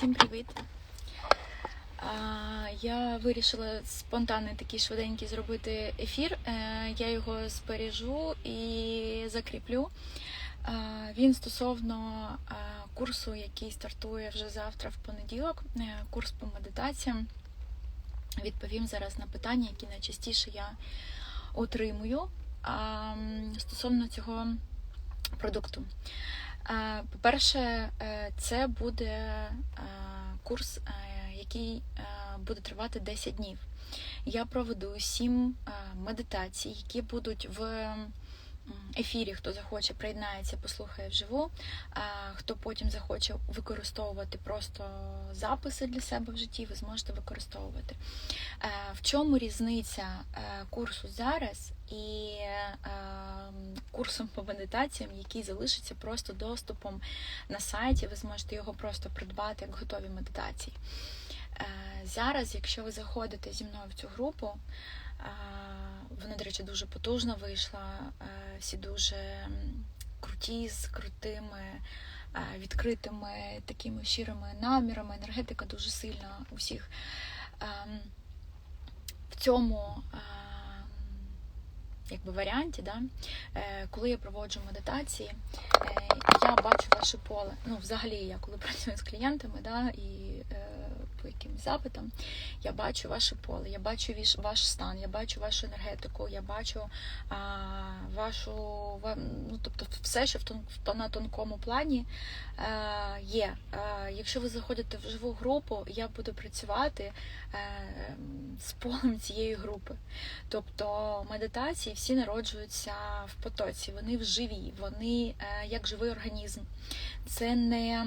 Всім привіт! Я вирішила спонтанний такий швиденький зробити ефір. Е, Я його збережу і закріплю. А, Він стосовно а, курсу, який стартує вже завтра в понеділок, е, курс по медитаціям. Відповім зараз на питання, які найчастіше я отримую стосовно цього продукту. Е, По-перше, е, це буде е, курс, який буде тривати 10 днів. Я проведу 7 медитацій, які будуть в ефірі. Хто захоче, приєднається, послухає вживу. Хто потім захоче використовувати просто записи для себе в житті, ви зможете використовувати. В чому різниця курсу зараз і е, курсом по медитаціям, який залишиться просто доступом на сайті. Ви зможете його просто придбати як готові медитації. Е, Зараз, якщо ви заходите зі мною в цю групу, е, вона, до речі, дуже потужно вийшла, е, всі дуже круті, з крутими, відкритими такими щирими намірами. Енергетика дуже сильна у всіх. Ем, В цьому ем, якби варіанті, да, е, коли я проводжу медитації, е, я бачу ваше поле. Ну, взагалі, я коли працюю з клієнтами, да, і е, по якимось запитам, я бачу ваше поле, я бачу ваш стан, я бачу вашу енергетику, я бачу а, вашу ну, тобто все, що в тон, на тонкому плані е, є. Е, якщо ви заходите в живу групу, я буду працювати е, з полем цієї групи. Тобто медитації всі народжуються в потоці, вони вживі, вони е, як живий організм. Це не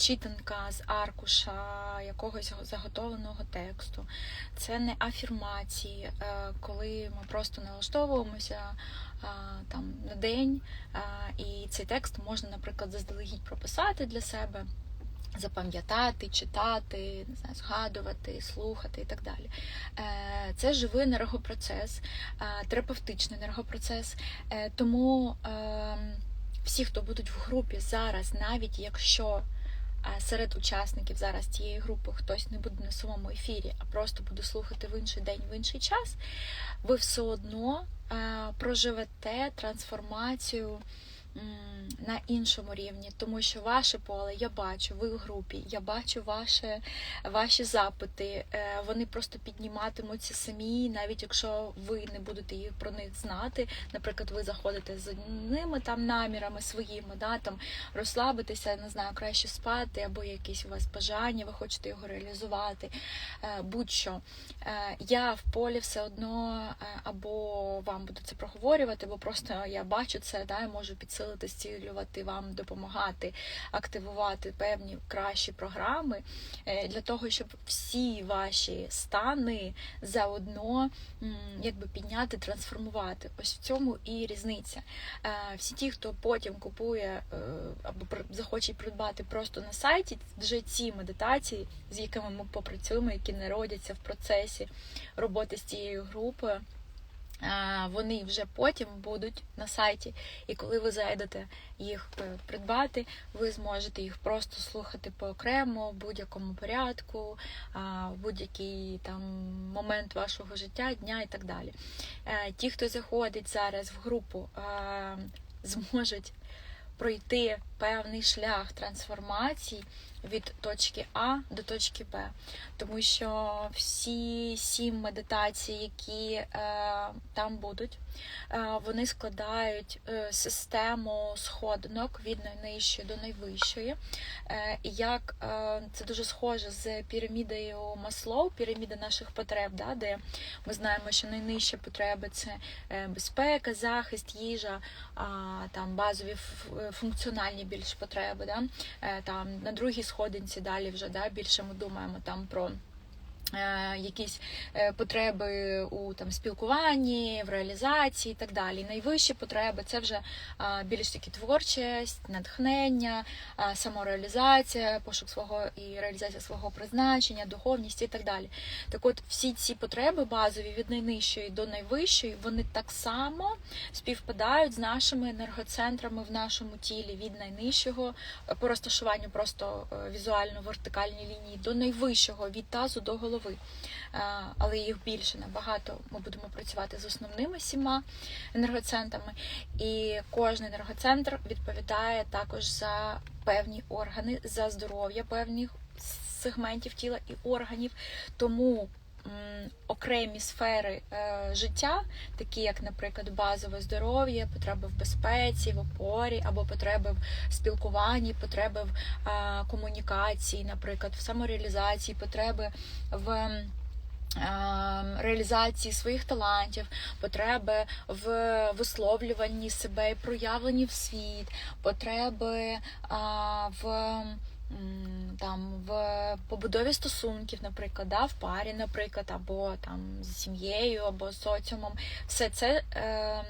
читанка з аркуша якогось заготовленого тексту, це не афірмації, е, коли ми просто налаштовуємося там на день, і цей текст можна, наприклад, заздалегідь прописати для себе. Запам'ятати, читати, не знаю, згадувати, слухати і так далі. Е, Це живий енергопроцес, е, терапевтичний енергопроцес. Е, Тому е, всі, хто будуть в групі зараз, навіть якщо е, серед учасників зараз цієї групи хтось не буде на самому ефірі, а просто буде слухати в інший день, в інший час, ви все одно е, проживете трансформацію на іншому рівні, тому що ваше поле я бачу, ви в групі, я бачу ваше, ваші запити, е, вони просто підніматимуться самі, навіть якщо ви не будете їх про них знати. Наприклад, ви заходите з одними там намірами своїми, да, там розслабитися, не знаю, краще спати, або якісь у вас бажання, ви хочете його реалізувати. е, Будь-що. Е, Я в полі все одно або вам буду це проговорювати, бо просто я бачу це, да, я можу підсилити, зцілювати вам, допомагати, активувати певні кращі програми е, для того, щоб всі ваші стани заодно якби підняти, трансформувати. Ось в цьому і різниця. Е, Всі ті, хто потім купує е, або захоче придбати просто на сайті, вже ці медитації, з якими ми попрацюємо, які народяться в процесі роботи з цією групою. Вони вже потім будуть на сайті, і коли ви зайдете їх е, придбати, ви зможете їх просто слухати поокремо в будь-якому порядку, в будь-який там момент вашого життя, дня і так далі. Е, Ті, хто заходить зараз в групу, е, зможуть пройти певний шлях трансформації від точки А до точки Б. Тому що всі сім медитацій, які е, там будуть, е, вони складають е, систему сходинок від найнижчої до найвищої. Е, як е, це дуже схоже з пірамідою Маслоу, піраміда наших потреб, да, де ми знаємо, що найнижчі потреби це е, безпека, захист, їжа, а, там базові функціональні більш потреби. Да? Е, Там на другій сходинці далі вже да, більше ми думаємо там про Якісь е, потреби у там спілкуванні, в реалізації і так далі. Найвищі потреби це вже більш таки творчість, натхнення, самореалізація, пошук свого і реалізація свого призначення, духовність і так далі. Так от всі ці потреби базові від найнижчої до найвищої, вони так само співпадають з нашими енергоцентрами в нашому тілі від найнижчого е, по розташуванню просто е, візуально вертикальній лінії до найвищого від тазу до голови. Е, Але їх більше набагато. Ми будемо працювати з основними сіма енергоцентрами, і кожен енергоцентр відповідає також за певні органи, за здоров'я певних сегментів тіла і органів. Тому окремі сфери е, життя, такі як, наприклад, базове здоров'я, потреби в безпеці, в опорі, або потреби в спілкуванні, потреби в комунікації, наприклад, в самореалізації, потреби в. Реалізації своїх талантів, потреби в висловлюванні себе і проявленні в світ, потреби в там в побудові стосунків, наприклад, да, в парі, наприклад, або там з сім'єю, або з соціумом. Все це е, е,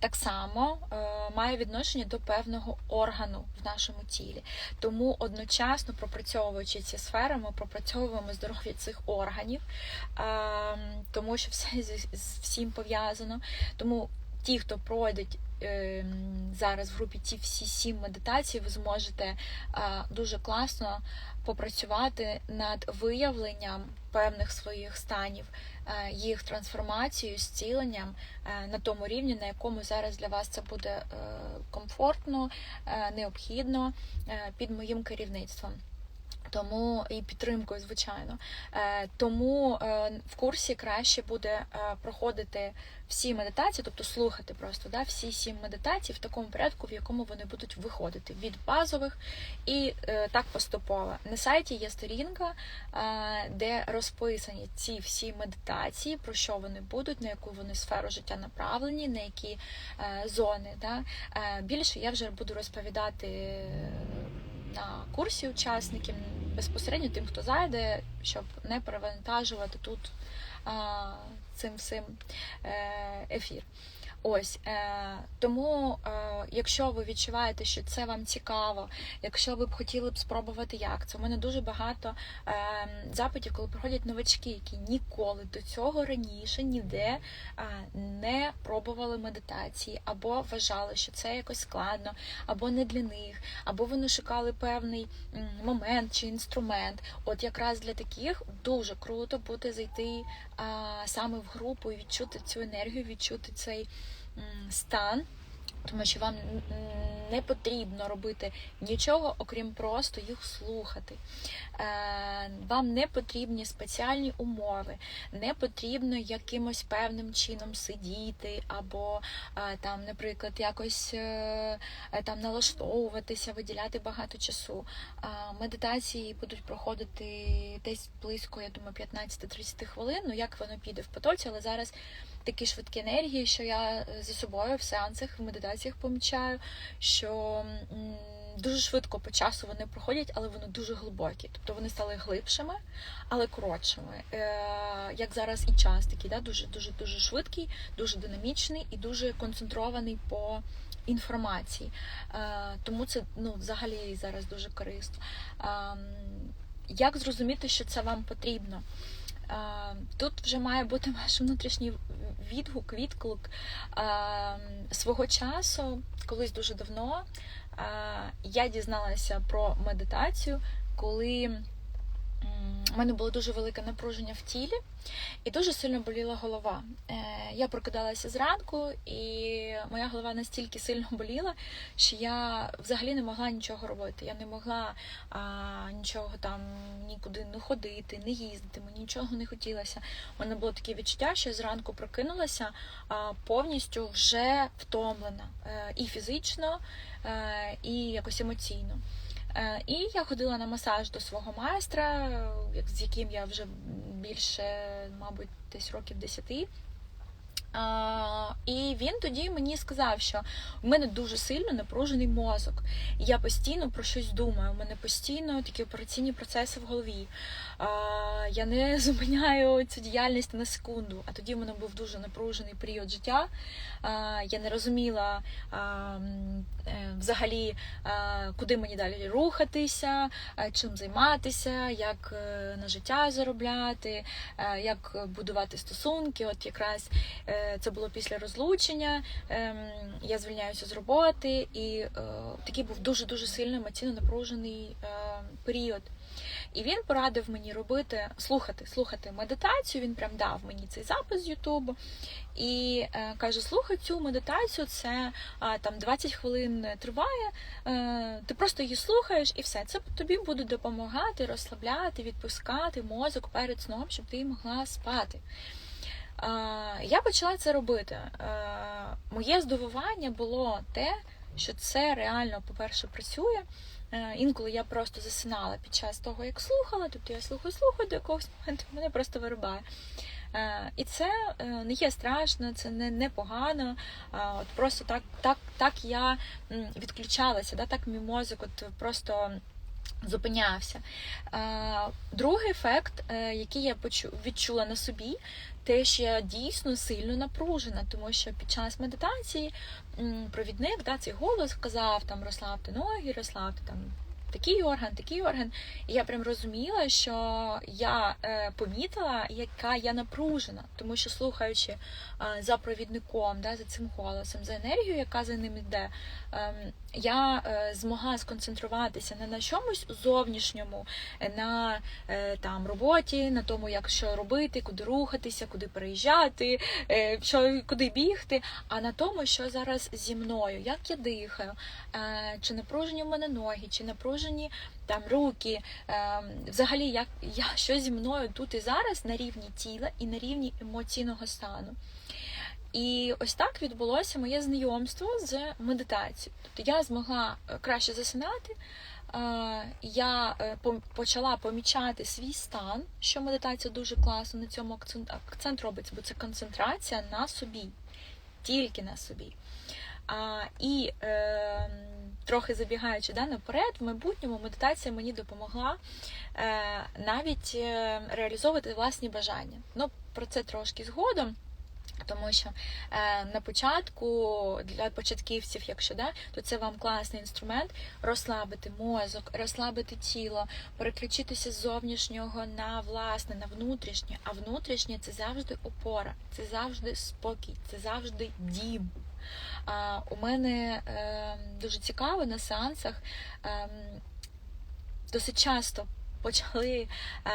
так само е, має відношення до певного органу в нашому тілі. Тому одночасно пропрацьовуючи ці сфери, ми пропрацьовуємо здоров'я цих органів, е, тому що все з всім пов'язано. Тому ті, хто пройдуть е, зараз в групі ті всі сім медитацій, ви зможете дуже класно попрацювати над виявленням певних своїх станів, е, їх трансформацією, зціленням е, на тому рівні, на якому зараз для вас це буде комфортно, необхідно під моїм керівництвом. Тому і підтримкою, звичайно. Е, Тому е, в курсі краще буде е, проходити всі медитації, тобто слухати просто да, всі сім медитацій в такому порядку, в якому вони будуть виходити від базових і так поступово. На сайті є сторінка, де розписані ці всі медитації, про що вони будуть, на яку вони сферу життя направлені, на які зони. Да. Більше я вже буду розповідати. На курсі учасників безпосередньо тим, хто зайде, щоб не перевантажувати тут а, цим всім е, ефір. Ось е, тому, е, якщо ви відчуваєте, що це вам цікаво, якщо ви б хотіли б спробувати, як це у мене дуже багато е, запитів, коли приходять новачки, які ніколи до цього раніше ніде е, не пробували медитації, або вважали, що це якось складно, або не для них, або вони шукали певний момент чи інструмент. От якраз для таких дуже круто буде зайти саме в групу і відчути цю енергію, відчути цей стан. Тому що вам не потрібно робити нічого, окрім просто їх слухати. Е, Вам не потрібні спеціальні умови, не потрібно якимось певним чином сидіти, або е, там, наприклад, якось е, там налаштовуватися, виділяти багато часу. Медитації будуть проходити десь близько, я думаю, 15-30 хвилин. Ну як воно піде в потоці, але зараз такі швидкі енергії, що я за собою в сеансах, в медитаціях помічаю, що дуже швидко по часу вони проходять, але вони дуже глибокі. Тобто вони стали глибшими, але коротшими. Е, Як зараз і час такий, да? дуже дуже дуже швидкий, дуже динамічний і дуже концентрований по інформації. Е, Тому це ну, взагалі зараз дуже корисно. Ем, Як зрозуміти, що це вам потрібно? Е, Тут вже має бути ваш внутрішній відгук, відклик Е, свого часу, колись дуже давно, е, я дізналася про медитацію, коли у мене було дуже велике напруження в тілі і дуже сильно боліла голова. Е, Я прокидалася зранку, і моя голова настільки сильно боліла, що я взагалі не могла нічого робити. Я не могла а, нічого там нікуди не ходити, не їздити, мені нічого не хотілося. У мене було таке відчуття, що я зранку прокинулася а, повністю вже втомлена е, і фізично, е, і якось емоційно. Е, І я ходила на масаж до свого майстра, е, з яким я вже більше, мабуть, десь років 10. А, і він тоді мені сказав, що в мене дуже сильно напружений мозок. Я постійно про щось думаю. У мене постійно такі операційні процеси в голові. А, я не зупиняю цю діяльність на секунду. А тоді в мене був дуже напружений період життя. Я не розуміла а, м, е, взагалі, куди мені далі рухатися, чим займатися, як е, на життя заробляти, е, як будувати стосунки. От якраз е, це було після розлучення. ем, Я звільняюся з роботи, і е, такий був дуже дуже сильно емоційно напружений е, період. І він порадив мені робити, слухати, слухати медитацію. Він прям дав мені цей запис з Ютубу і е, каже: слухай цю медитацію, це а, там 20 хвилин триває. Е, ти просто її слухаєш, і все. Це тобі буде допомагати, розслабляти, відпускати мозок перед сном, щоб ти могла спати. Е, я почала це робити. Е, моє здивування було те, що це реально, по-перше, працює. Е, Інколи я просто засинала під час того, як слухала, тобто я слухаю, слухаю до якогось моменту, мене просто вирубає. Е, І це е, не є страшно, це не, не погано. От просто так, так, так я відключалася, да, так мій мозок от просто зупинявся. Другий ефект, який я відчула на собі, те, що я дійсно сильно напружена, тому що під час медитації провідник, да, цей голос казав там розслабте ноги, розслабте там. Такий орган, такий орган. І я прям розуміла, що я е, помітила, яка я напружена, тому що слухаючи е, за провідником, да, за цим голосом, за енергію, яка за ним йде, ем, я е, змогла сконцентруватися не на чомусь зовнішньому, е, на е, там роботі, на тому, як що робити, куди рухатися, куди переїжджати, що куди бігти, а на тому, що зараз зі мною, як я дихаю, чи напружені в мене ноги, чи напружені там руки, взагалі, як я що зі мною тут і зараз на рівні тіла і на рівні емоційного стану. І ось так відбулося моє знайомство з медитацією. Тобто я змогла е, краще засинати. е, Я е, почала помічати свій стан, що медитація дуже класно на цьому акцент, акцент робиться, бо це концентрація на собі, тільки на собі. І е, трохи забігаючи да, наперед, в майбутньому медитація мені допомогла навіть е, реалізовувати власні бажання. Ну, про це трошки згодом. Тому що е, на початку для початківців, якщо да, то це вам класний інструмент розслабити мозок, розслабити тіло, переключитися з зовнішнього на власне, на внутрішнє. А внутрішнє це завжди опора, це завжди спокій, це завжди дім. А, у мене е, дуже цікаво на сеансах е, досить часто почали е,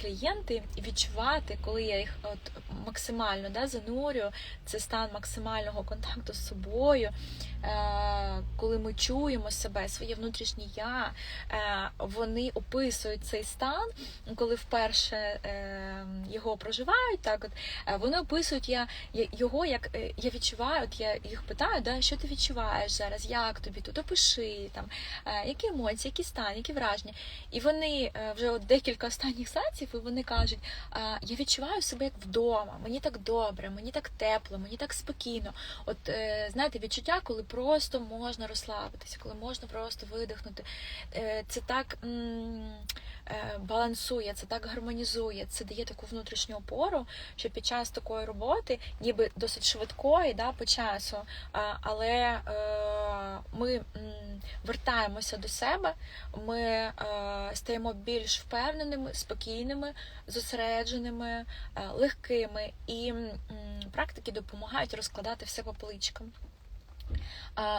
клієнти відчувати, коли я їх от максимально да, занурю, це стан максимального контакту з собою, коли ми чуємо себе, своє внутрішнє я, е, вони описують цей стан, коли вперше е, його проживають, так от е, вони описують я, його, як е, я відчуваю, от я їх питаю, да, що ти відчуваєш зараз, як тобі тут, опиши там, е, які емоції, які стан, які враження. І вони е, вже от декілька останніх сеансів, і вони кажуть: я відчуваю себе як вдома, мені так добре, мені так тепло, мені так спокійно. От е, знаєте, відчуття, коли просто можна розслабитися, коли можна просто видихнути. Е, Це так е, балансує, це так гармонізує, це дає таку внутрішню опору, що під час такої роботи, ніби досить швидкої, да, по часу, але е, ми вертаємося до себе, ми стаємо більш впевненими, спокійними, зосередженими, легкими, і практики допомагають розкладати все по поличкам.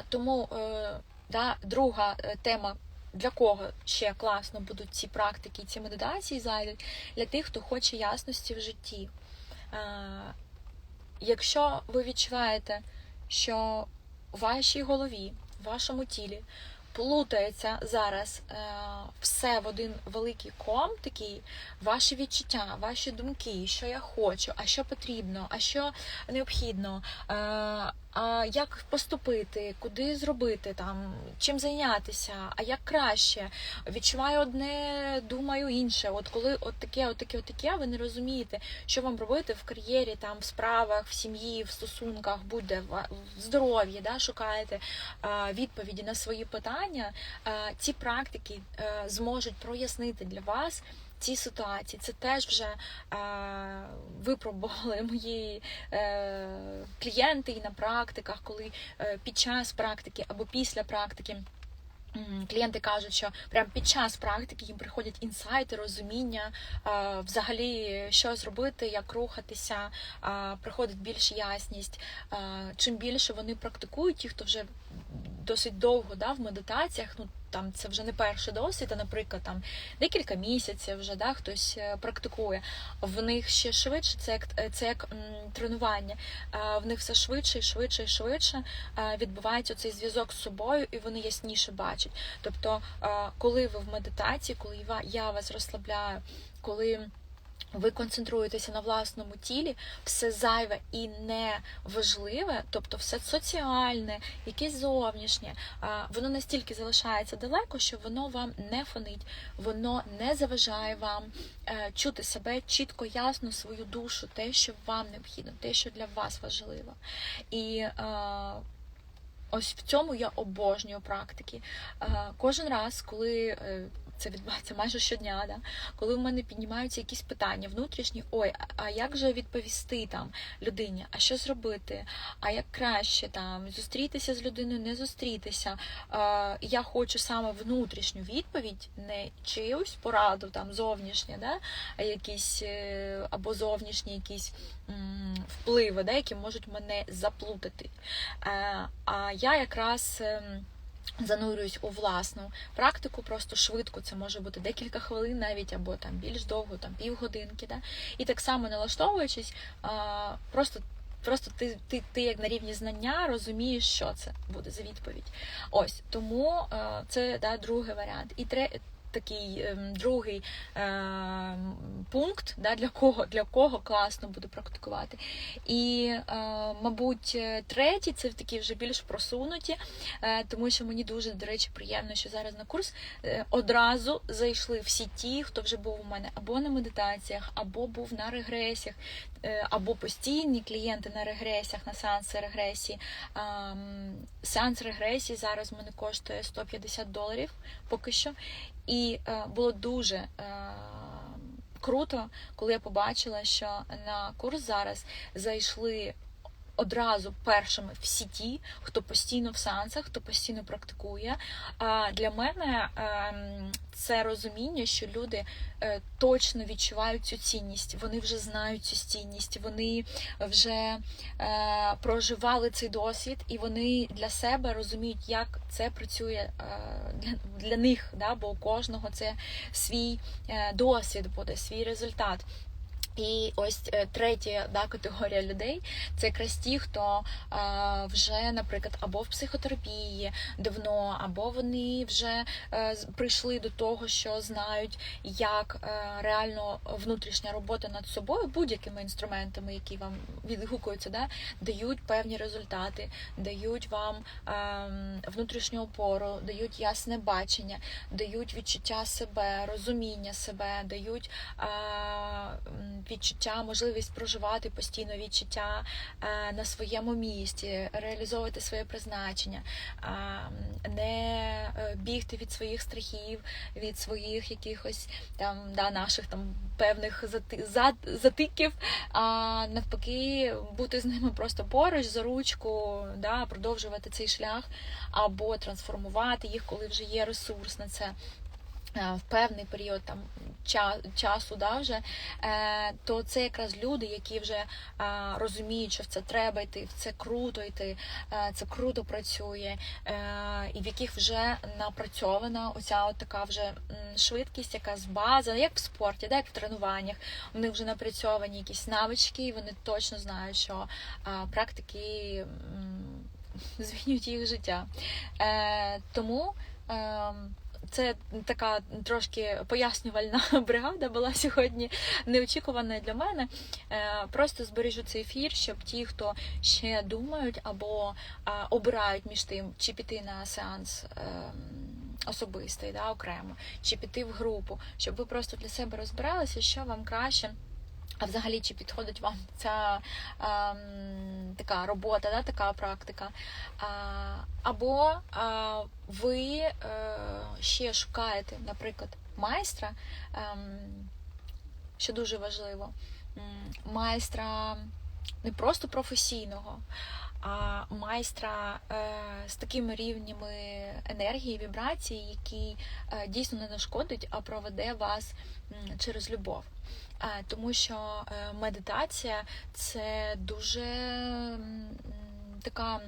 Тому е, да, друга е, тема. Для кого ще класно будуть ці практики, ці медитації зайдуть для тих, хто хоче ясності в житті. Якщо ви відчуваєте, що у вашій голові, в вашому тілі плутається зараз е, все в один великий ком, такий ваші відчуття, ваші думки, що я хочу, а що потрібно, а що необхідно. Як поступити, куди зробити там, чим зайнятися, а як краще. Відчуваю одне, думаю інше. От коли от таке, от таке, от таке, ви не розумієте, що вам робити в кар'єрі, там в справах, в сім'ї, в стосунках, будь-де в здоров'ї, да, шукаєте відповіді на свої питання. Ці практики е, зможуть прояснити для вас ці ситуації. Це теж вже е, випробували мої е, клієнти і на практиках, коли е, під час практики або після практики. Клієнти кажуть, що прямо під час практики їм приходять інсайти, розуміння, взагалі, що зробити, як рухатися, приходить більш ясність. Чим більше вони практикують, ті, хто вже досить довго да, в медитаціях, ну там це вже не перший досвід, а наприклад, там декілька місяців вже да, хтось е, практикує. В них ще швидше, це як е, це як тренування. Е, В них все швидше і швидше і швидше відбувається цей зв'язок з собою, і вони ясніше бачать. Тобто, коли ви в медитації, коли я вас розслабляю, коли ви концентруєтеся на власному тілі, все зайве і неважливе, тобто все соціальне, якесь зовнішнє, воно настільки залишається далеко, що воно вам не фонить, воно не заважає вам е, чути себе чітко, ясно, свою душу, те, що вам необхідно, те, що для вас важливо. І е, ось в цьому я обожнюю практики. Е, Кожен раз, коли це відбувається майже щодня, да? коли в мене піднімаються якісь питання внутрішні, ой, а- як же відповісти там людині, а що зробити, а як краще там зустрітися з людиною, не зустрітися. Е, Я хочу саме внутрішню відповідь, не чиюсь пораду там зовнішнє, да? а якісь е, або зовнішні якісь м, впливи, да? які можуть мене заплутати. Е, А я якраз. Занурююсь у власну практику, просто швидко, це може бути декілька хвилин навіть, або там більш довго, там півгодинки. Да? І так само налаштовуючись, просто. Просто ти, ти, ти як на рівні знання розумієш, що це буде за відповідь. Ось тому е, це да, другий варіант. І тре, такий ем, другий ем, пункт, да, для кого для кого класно буде практикувати. І, е, мабуть, е, третій це такі вже більш просунуті, е, тому що мені дуже, до речі, приємно, що зараз на курс одразу зайшли всі ті, хто вже був у мене або на медитаціях, або був на регресіях, або постійні клієнти на регресіях, на сеанси регресії. Сеанс регресії зараз в мене коштує 150 доларів поки що. І е, було дуже е, круто, коли я побачила, що на курс зараз зайшли одразу першими всі ті, хто постійно в сеансах, хто постійно практикує. А для мене ем, це розуміння, що люди е, точно відчувають цю цінність, вони вже знають цю цінність, вони вже е, проживали цей досвід, і вони для себе розуміють, як це працює е, для, них, бо у кожного це свій досвід буде, свій результат. І ось е, третя да, категорія людей це якраз ті, хто е, вже, наприклад, або в психотерапії давно, або вони вже е, прийшли до того, що знають, як е, реально внутрішня робота над собою будь-якими інструментами, які вам відгукуються, да, дають певні результати, дають вам ем, внутрішню опору, дають ясне бачення, дають відчуття себе, розуміння себе, дають м, відчуття, можливість проживати постійно відчуття е, на своєму місці, реалізовувати своє призначення, не е, бігти від своїх страхів, від своїх якихось там да, наших там певних зати, затиків, а навпаки, бути з ними просто поруч за ручку, да, продовжувати цей шлях або трансформувати їх, коли вже є ресурс на це. Е, В певний період там часу, да, вже, е, то це якраз люди, які вже е, розуміють, що в це треба йти, в це круто йти, це круто працює, і в яких вже напрацьована оця от така вже швидкість, якась база, як в спорті, да, як в тренуваннях. У них вже напрацьовані якісь навички, і вони точно знають, що практики змінюють їх життя. Тому. Ем, це така трошки пояснювальна бригада була сьогодні, неочікувана для мене. Е, Просто збережу цей ефір, щоб ті, хто ще думають або е, обирають між тим, чи піти на сеанс. е, Особистий, да, окремо, чи піти в групу, щоб ви просто для себе розбиралися, що вам краще, а взагалі чи підходить вам ця ем, така робота, да, така практика. А, або а, ви е, ще шукаєте, наприклад, майстра, ем, що дуже важливо, майстра не просто професійного, а майстра е, з такими рівнями енергії, вібрації, які е, дійсно не нашкодить, а проведе вас через любов. Е, тому що е, медитація це дуже така,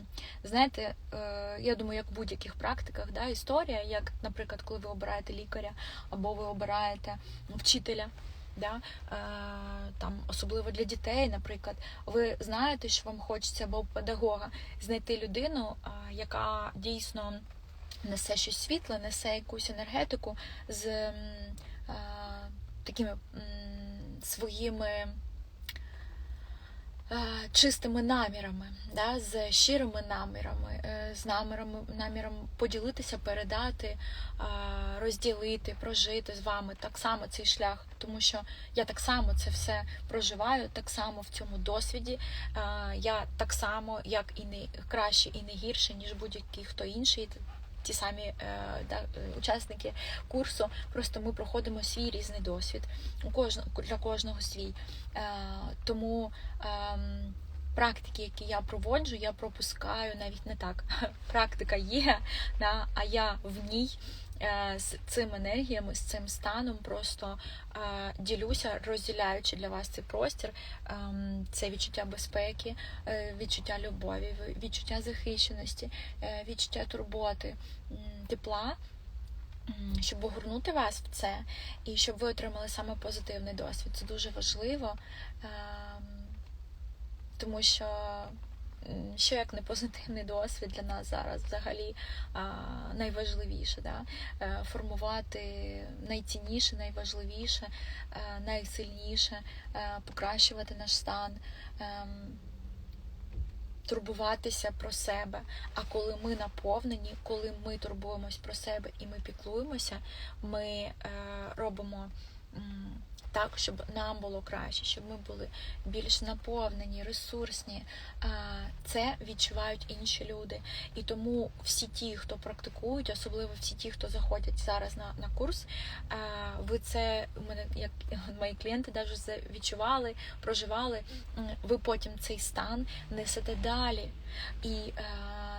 знаєте, е, я думаю, як в будь-яких практиках, да, історія, як, наприклад, коли ви обираєте лікаря або ви обираєте вчителя. Да? Там, особливо для дітей, наприклад, ви знаєте, що вам хочеться або педагога знайти людину, яка дійсно несе щось світле, несе якусь енергетику з такими своїми е, чистими намірами, да, з щирими намірами, е, з намірами, наміром поділитися, передати, е, розділити, прожити з вами так само цей шлях, тому що я так само це все проживаю, так само в цьому досвіді. Я так само, як і не краще, і не гірше, ніж будь-який хто інший. Ті самі е, да, е, учасники курсу, просто ми проходимо свій різний досвід. У кожного для кожного свій. Е, тому ем, практики, які я проводжу, я пропускаю навіть не так. Практика є, да, а я в ній з цим енергіями, з цим станом просто е, ділюся, розділяючи для вас цей простір, ем, це відчуття безпеки, е, відчуття любові, відчуття захищеності, е, відчуття турботи, тепла. Щоб огорнути вас в це, і щоб ви отримали саме позитивний досвід. Це дуже важливо, ем, тому що що як не позитивний досвід для нас зараз взагалі найважливіше, да? Е, формувати найцінніше, найважливіше, е, найсильніше, е, покращувати наш стан. ем, Турбуватися про себе. А коли ми наповнені, коли ми турбуємось про себе і ми піклуємося, ми робимо так, щоб нам було краще, щоб ми були більш наповнені, ресурсні. Це відчувають інші люди. І тому всі ті, хто практикують, особливо всі ті, хто заходять зараз на, на курс, ви це у мене як мої клієнти навіть відчували, проживали. Ви потім цей стан несете далі. І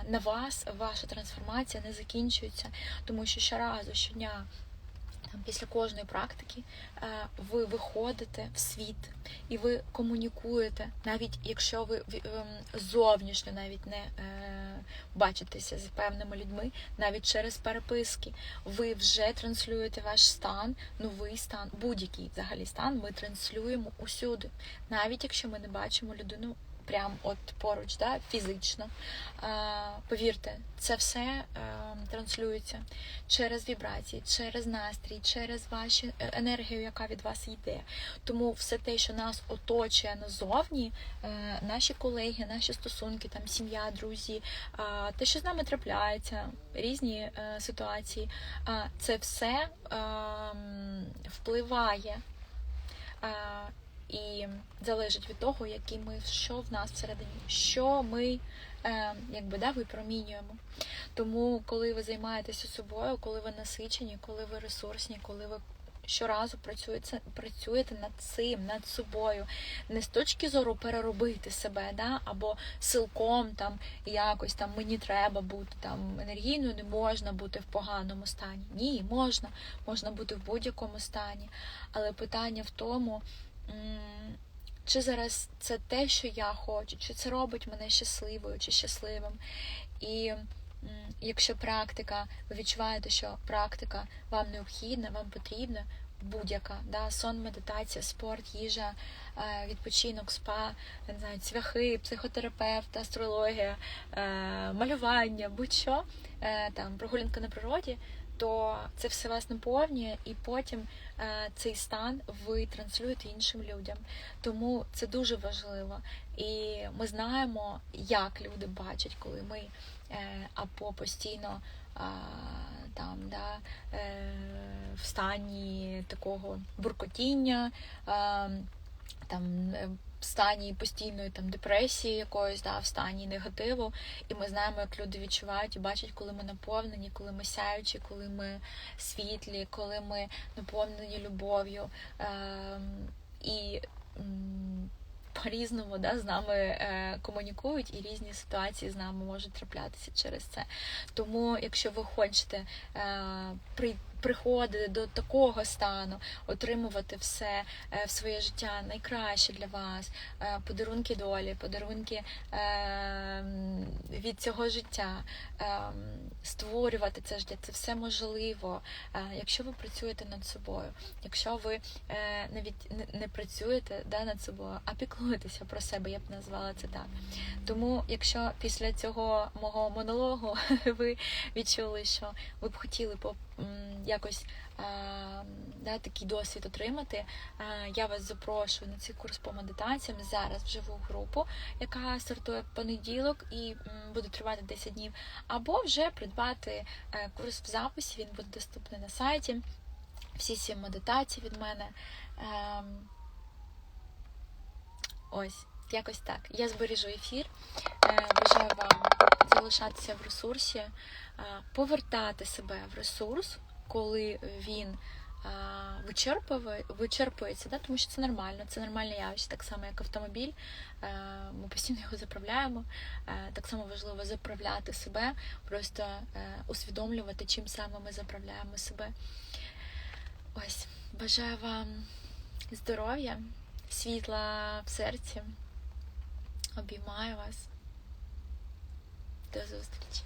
на вас ваша трансформація не закінчується, тому що щоразу, щодня, там, після кожної практики, е, ви виходите в світ і ви комунікуєте, навіть якщо ви ем, зовнішньо навіть не е, бачитеся з певними людьми, навіть через переписки, ви вже транслюєте ваш стан, новий стан, будь-який взагалі стан ми транслюємо усюди, навіть якщо ми не бачимо людину. Прям от поруч, да, фізично. Повірте, це все е, транслюється через вібрації, через настрій, через вашу е, енергію, яка від вас йде. Тому все те, що нас оточує назовні, е, наші колеги, наші стосунки, там сім'я, друзі, те, що з нами трапляється, різні ситуації, це все е, впливає. І залежить від того, які ми що в нас всередині, що ми е, якби да, випромінюємо. Тому, коли ви займаєтеся собою, коли ви насичені, коли ви ресурсні, коли ви щоразу працюєте, працюєте над цим, над собою, не з точки зору переробити себе, да, або силком там якось там мені треба бути там енергійною, не можна бути в поганому стані. Ні, можна, можна бути в будь-якому стані. Але питання в тому. Чи зараз це те, що я хочу, чи це робить мене щасливою чи щасливим? І якщо практика, ви відчуваєте, що практика вам необхідна, вам потрібна, будь-яка, да, сон, медитація, спорт, їжа, е, відпочинок, спа, не знаю, цвяхи, психотерапевт, астрологія, е, малювання, будь-що, е, там прогулянка на природі, то це все вас наповнює, і потім е, цей стан ви транслюєте іншим людям. Тому це дуже важливо. І ми знаємо, як люди бачать, коли ми е, або постійно а, там, да, е, в стані такого буркотіння, а, там, е, в стані постійної там депресії якоїсь, да, в стані негативу. І ми знаємо, як люди відчувають і бачать, коли ми наповнені, коли ми сяючі, коли ми світлі, коли ми наповнені любов'ю. Ем, і по-різному да, з нами е, комунікують, і різні ситуації з нами можуть траплятися через це. Тому, якщо ви хочете е, при, приходити до такого стану, отримувати все е, в своє життя найкраще для вас, е, подарунки долі, подарунки е, від цього життя, створювати це життя, це все можливо, якщо ви працюєте над собою, якщо ви навіть не, працюєте да, над собою, а піклуєтеся про себе, я б назвала це так. Тому, якщо після цього мого монологу ви відчули, що ви б хотіли якось да, такий досвід отримати, я вас запрошую на цей курс по медитаціям зараз в живу групу, яка стартує в понеділок і буде тривати 10 днів, або вже придбати е, курс в записі. Він буде доступний на сайті. Всі сім медитацій від мене. Ем, Ось, якось так. Я збережу ефір. Е, Бажаю вам залишатися в ресурсі, е, повертати себе в ресурс, коли він е, вичерпується, да? тому що це нормально, це нормальне явище, так само, як автомобіль. Ми постійно його заправляємо. Так само важливо заправляти себе, просто усвідомлювати, чим саме ми заправляємо себе. Ось, бажаю вам здоров'я, світла в серці. Обіймаю вас. До зустрічі.